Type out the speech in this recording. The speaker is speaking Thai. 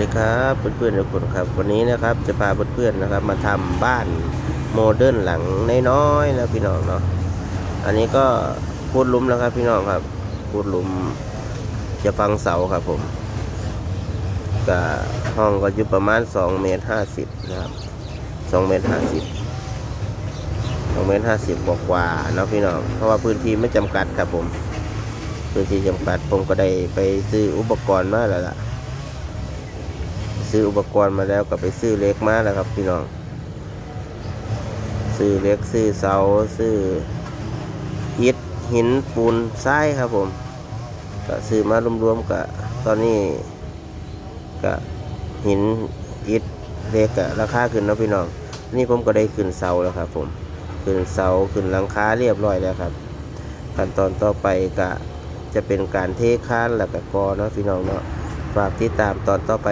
ดีครับเพื่อนๆทุกคนครับวันนี้นะครับจะพาเพื่อนๆนะครับ มาทำบ้านโมเดิร์นหลังน้อยๆนะพี่น้องเนาะอันนี้ก็พูดลุมแล้วครับ พี่น้องครับพูดลุมจะฟังเสาครับผมก็ห้องก็อยู่ประมาณ2เมตร50นะครับ2เมตร50 2เมตร50กว่าเนาะพี่น้องเพราะว่าพื้นที่ไม่จำกัดครับผม พื้นที่จำกัดผมก็ได้ไปซื้ออุปกรณ์มาแล้วล่ะ ซื้ออุปกรณ์มาแล้วก็ไปซื้อเล็กมาแล้วครับพี่น้อง ซื้อเล็กซื้อเสาซื้ออิฐหินปูนทรายครับผม ก็ซื้อมารวมๆกับตอนนี้ก็หินอิฐเล็กก็ราคาขึ้นนะพี่น้อง นี่ผมก็ได้ขึ้นเสาแล้วครับผมขึ้นเสาขึ้นหลังคาเรียบร้อยแล้วครับขั้นตอนต่อไปก็จะเป็นการเทคานแล้วก็กอเนาะพี่น้องเนาะฝากติดตามตอนต่อไป